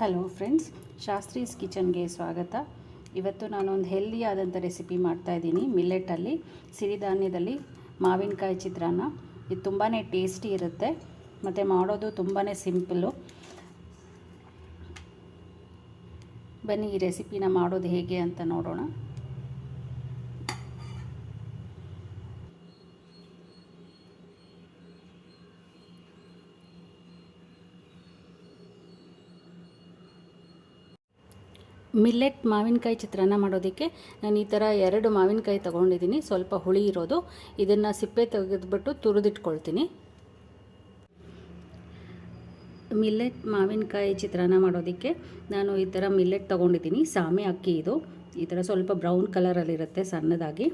Hello friends Shastri's ಕಿಚನ್ಗೆ ಸ್ವಾಗತ. ಇವತ್ತು ನಾನೊಂದು ಹೆಲ್ದಿ ಆದಂಥ ರೆಸಿಪಿ ಮಾಡ್ತಾಯಿದ್ದೀನಿ ಮಿಲ್ಲೆಟಲ್ಲಿ ಸಿರಿಧಾನ್ಯದಲ್ಲಿ ಮಾವಿನಕಾಯಿ ಚಿತ್ರಾನ್ನ. ಇದು ತುಂಬಾ ಟೇಸ್ಟಿ ಇರುತ್ತೆ. ಮತ್ತು ಮಾಡೋದು ತುಂಬಾ ಸಿಂಪಲ್ಲು ಬನ್ನಿ ಈ ರೆಸಿಪಿನ ಮಾಡೋದು ಹೇಗೆ ಅಂತ ನೋಡೋಣ. ಮಿಲ್ಲೆಟ್ ಮಾವಿನಕಾಯಿ ಚಿತ್ರಾನ್ನ ಮಾಡೋದಕ್ಕೆ ನಾನು ಈ ಥರ ಎರಡು ಮಾವಿನಕಾಯಿ ತೊಗೊಂಡಿದ್ದೀನಿ. ಸ್ವಲ್ಪ ಹುಳಿ ಇರೋದು. ಇದನ್ನು ಸಿಪ್ಪೆ ತೆಗೆದುಬಿಟ್ಟು ತುರಿದಿಟ್ಕೊಳ್ತೀನಿ. ಮಿಲ್ಲೆಟ್ ಮಾವಿನಕಾಯಿ ಚಿತ್ರಾನ್ನ ಮಾಡೋದಕ್ಕೆ ನಾನು ಈ ಥರ ಮಿಲ್ಲೆಟ್ ತೊಗೊಂಡಿದ್ದೀನಿ. ಸಾಮೆ ಅಕ್ಕಿ ಇದು. ಈ ಥರ ಸ್ವಲ್ಪ ಬ್ರೌನ್ ಕಲರಲ್ಲಿರುತ್ತೆ ಸಣ್ಣದಾಗಿ.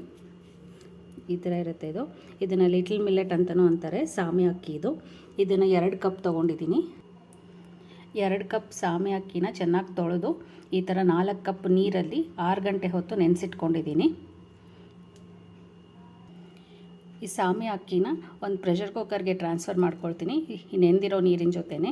ಈ ಥರ ಇರುತ್ತೆ ಇದು. ಇದನ್ನು ಲಿಟಲ್ ಮಿಲ್ಲೆಟ್ ಅಂತಲೂ ಅಂತಾರೆ, ಸಾಮೆ ಅಕ್ಕಿ ಇದು. ಇದನ್ನು ಎರಡು ಕಪ್ ತೊಗೊಂಡಿದ್ದೀನಿ. ಎರಡು ಕಪ್ ಸಾಮೆ ಅಕ್ಕಿನ ಚೆನ್ನಾಗಿ ತೊಳೆದು ಈ ಥರ ನಾಲ್ಕು ಕಪ್ ನೀರಲ್ಲಿ ಆರು ಗಂಟೆ ಹೊತ್ತು ನೆನೆಸಿಟ್ಕೊಂಡಿದ್ದೀನಿ. ಈ ಸಾಮಿ ಅಕ್ಕಿನ ಒಂದು ಪ್ರೆಷರ್ ಕುಕ್ಕರ್ಗೆ ಟ್ರಾನ್ಸ್ಫರ್ ಮಾಡ್ಕೊಳ್ತೀನಿ. ಈ ನೆಂದಿರೋ ನೀರಿನ ಜೊತೆನೆ.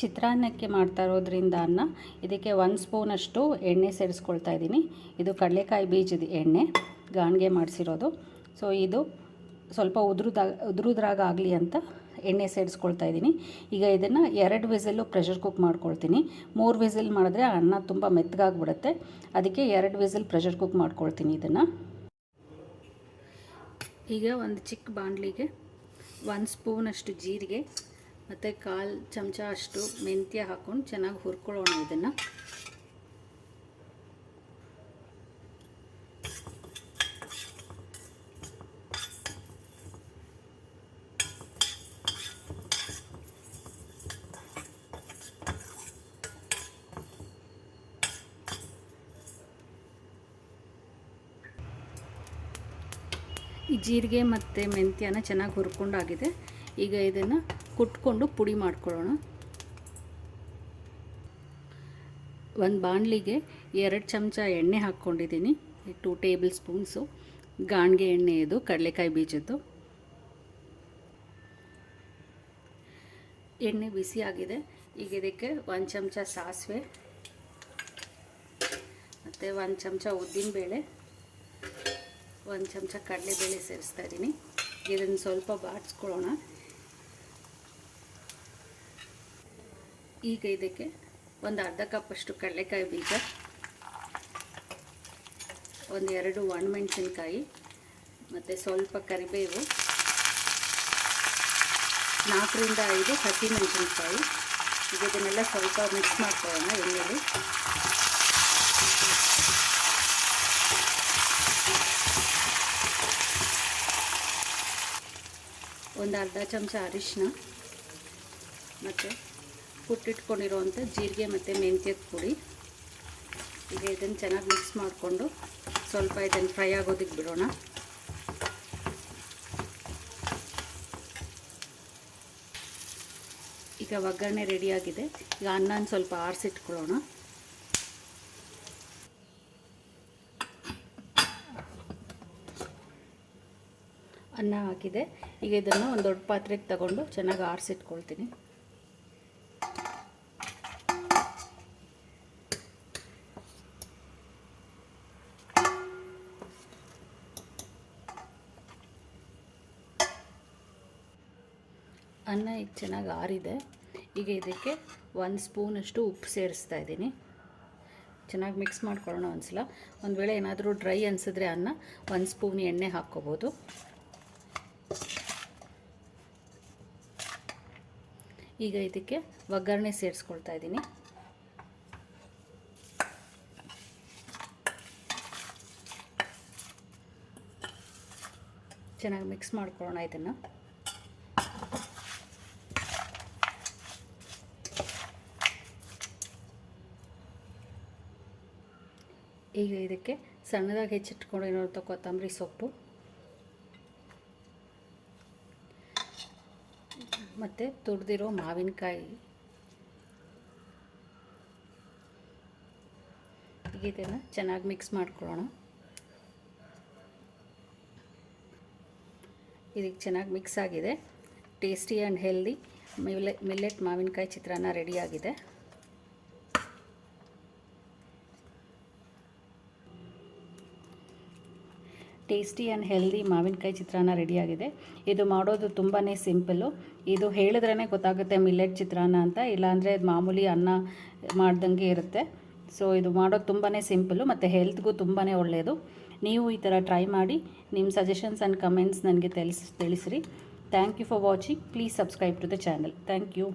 ಚಿತ್ರಾನ್ನಕ್ಕೆ ಮಾಡ್ತಾ ಇರೋದ್ರಿಂದ ಅನ್ನ ಇದಕ್ಕೆ ಒಂದು ಸ್ಪೂನಷ್ಟು ಎಣ್ಣೆ ಸೇರಿಸ್ಕೊಳ್ತಾ ಇದ್ದೀನಿ ಇದು ಕಡಲೆಕಾಯಿ ಬೀಜದ ಎಣ್ಣೆ. ಗಾಣಿಗೆ ಮಾಡಿಸಿರೋದು. ಸೊ ಇದು ಸ್ವಲ್ಪ ಉದುರುದಾಗ ಉದುರುದ್ರಾಗ ಆಗಲಿ ಅಂತ ಎಣ್ಣೆ ಸೇರಿಸ್ಕೊಳ್ತಾ ಇದ್ದೀನಿ. ಈಗ ಇದನ್ನು ಎರಡು ವಿಸಿಲು ಪ್ರೆಷರ್ ಕುಕ್ ಮಾಡ್ಕೊಳ್ತೀನಿ. ಮೂರು ವಿಸಿಲ್ ಮಾಡಿದ್ರೆ ಅನ್ನ ತುಂಬ ಮೆತ್ತಗಾಗ್ಬಿಡುತ್ತೆ. ಅದಕ್ಕೆ ಎರಡು ವಿಸಿಲ್ ಪ್ರೆಷರ್ ಕುಕ್ ಮಾಡ್ಕೊಳ್ತೀನಿ ಇದನ್ನು. ಈಗ ಒಂದು ಚಿಕ್ಕ ಬಾಣಲಿಗೆ ಒಂದು ಸ್ಪೂನಷ್ಟು ಜೀರಿಗೆ, ಮತ್ತು ಕಾಲು ಚಮಚ ಅಷ್ಟು ಮೆಂತ್ಯ ಹಾಕ್ಕೊಂಡು ಚೆನ್ನಾಗಿ ಹುರ್ಕೊಳ್ಳೋಣ ಇದನ್ನು. ಈ ಜೀರಿಗೆ ಮತ್ತು ಮೆಂತ್ಯನ ಚೆನ್ನಾಗಿ ಹುರ್ಕೊಂಡಾಗಿದೆ. ಈಗ ಇದನ್ನು ಕುಟ್ಕೊಂಡು ಪುಡಿ ಮಾಡ್ಕೊಳ್ಳೋಣ. ಒಂದು ಬಾಣಲಿಗೆ ಎರಡು ಚಮಚ ಎಣ್ಣೆ ಹಾಕ್ಕೊಂಡಿದ್ದೀನಿ. Two table spoons. ಗಾಣಿಗೆ ಎಣ್ಣೆ ಇದು, ಕಡಲೆಕಾಯಿ ಬೀಜದ್ದು. ಎಣ್ಣೆ ಬಿಸಿ ಆಗಿದೆ. ಈಗ ಇದಕ್ಕೆ ಒಂದು ಚಮಚ ಸಾಸಿವೆ, ಮತ್ತು ಒಂದು ಚಮಚ ಉದ್ದಿನಬೇಳೆ ಒಂದು ಚಮಚ ಕಡಲೆಬೇಳೆ ಸೇರಿಸ್ತಾ ಇದ್ದೀನಿ. ಇದನ್ನು ಸ್ವಲ್ಪ ಬಾಡಿಸ್ಕೊಳ್ಳೋಣ ಈಗ ಇದಕ್ಕೆ ಒಂದು ಅರ್ಧ ಕಪ್ಪಷ್ಟು ಕಡಲೆಕಾಯಿ ಬೀಜ, ಒಂದು ಎರಡು ಒಣಮೆಣಸಿನ್ಕಾಯಿ, ಮತ್ತು ಸ್ವಲ್ಪ ಕರಿಬೇವು, ನಾಲ್ಕರಿಂದ ಐದು ಹಸಿಮೆಣಸಿನ್ಕಾಯಿ. ಮೆಣಸಿನ್ಕಾಯಿ ಇದನ್ನೆಲ್ಲ ಸ್ವಲ್ಪ ಮಿಕ್ಸ್ ಮಾಡ್ಕೊಳ್ಳೋಣ ಎಣ್ಣೆಲಿ. ಒಂದು ಅರ್ಧ ಚಮಚ ಅರಿಶಿನ ಮತ್ತು ಪುಟ್ಟಿಟ್ಕೊಂಡಿರೋವಂಥ ಜೀರಿಗೆ ಮತ್ತು ಮೆಂತ್ಯದ ಪುಡಿ. ಈಗ ಇದನ್ನು ಚೆನ್ನಾಗಿ ಮಿಕ್ಸ್ ಮಾಡಿಕೊಂಡು ಸ್ವಲ್ಪ ಇದನ್ನು ಫ್ರೈ ಆಗೋದಕ್ಕೆ ಬಿಡೋಣ. ಈಗ ಒಗ್ಗರಣೆ ರೆಡಿಯಾಗಿದೆ ಈಗ ಅನ್ನನ ಸ್ವಲ್ಪ ಆರಿಸಿಟ್ಕೊಳ್ಳೋಣ. ಅನ್ನ ಹಾಕಿದೆ. ಈಗ ಇದನ್ನು ಒಂದು ದೊಡ್ಡ ಪಾತ್ರೆಗೆ ತಗೊಂಡು ಚೆನ್ನಾಗಿ ಆರಿಸಿಟ್ಕೊಳ್ತೀನಿ. ಅನ್ನ ಈಗ ಚೆನ್ನಾಗಿ ಆರಿದೆ. ಈಗ ಇದಕ್ಕೆ ಒಂದು ಸ್ಪೂನಷ್ಟು ಉಪ್ಪು ಸೇರಿಸ್ತಾ ಇದ್ದೀನಿ. ಚೆನ್ನಾಗಿ ಮಿಕ್ಸ್ ಮಾಡ್ಕೊಳ್ಳೋಣ ಒಂದ್ಸಲ. ಒಂದು ವೇಳೆ ಏನಾದರೂ ಡ್ರೈ ಅನಿಸಿದ್ರೆ ಅನ್ನ ಒಂದು ಸ್ಪೂನ್ ಎಣ್ಣೆ ಹಾಕ್ಕೋಬೋದು. ಈಗ ಇದಕ್ಕೆ ಒಗ್ಗರಣೆ ಸೇರಿಸ್ಕೊಳ್ತಾ ಇದ್ದೀನಿ. ಚೆನ್ನಾಗಿ ಮಿಕ್ಸ್ ಮಾಡ್ಕೊಳ್ಳೋಣ ಇದನ್ನು. ಈಗ ಇದಕ್ಕೆ ಸಣ್ಣದಾಗಿ ಹೆಚ್ಚಿಟ್ಕೊಂಡಿರೋಂಥ ಕೊತ್ತಂಬರಿ ಸೊಪ್ಪು. ಮತ್ತು ತುರಿದಿರೋ ಮಾವಿನಕಾಯಿ. ಈಗ ಇದನ್ನು ಚೆನ್ನಾಗಿ ಮಿಕ್ಸ್ ಮಾಡ್ಕೊಳ್ಳೋಣ. ಇದಕ್ಕೆ ಚೆನ್ನಾಗಿ ಮಿಕ್ಸ್ ಆಗಿದೆ. Tasty and healthy millet millet ಮಾವಿನಕಾಯಿ ಚಿತ್ರಾನ್ನ ರೆಡಿಯಾಗಿದೆ ಟೇಸ್ಟಿ ಆ್ಯಂಡ್ ಹೆಲ್ದಿ ಮಾವಿನಕಾಯಿ ಚಿತ್ರಾನ್ನ ರೆಡಿಯಾಗಿದೆ. ಇದು ಮಾಡೋದು ತುಂಬಾ ಸಿಂಪಲ್ಲು. ಇದು ಹೇಳಿದ್ರೇ ಗೊತ್ತಾಗುತ್ತೆ ಮಿಲ್ಲೆಟ್ ಚಿತ್ರಾನ್ನ ಅಂತ, ಇಲ್ಲಾಂದರೆ ಅದು ಮಾಮೂಲಿ ಅನ್ನ ಮಾಡ್ದಂಗೆ ಇರುತ್ತೆ. ಸೊ ಇದು ಮಾಡೋದು ತುಂಬಾ ಸಿಂಪಲ್ಲು ಮತ್ತು ಹೆಲ್ತ್ಗೂ ತುಂಬಾ ಒಳ್ಳೆಯದು ನೀವು ಈ ಥರ ಟ್ರೈ ಮಾಡಿ, ನಿಮ್ಮ ಸಜೆಷನ್ಸ್ ಆ್ಯಂಡ್ ಕಮೆಂಟ್ಸ್ ನನಗೆ ತಿಳಿಸ್, ತಿಳಿಸ್ರಿ. Thank you for watching. Please subscribe to the channel. Thank you.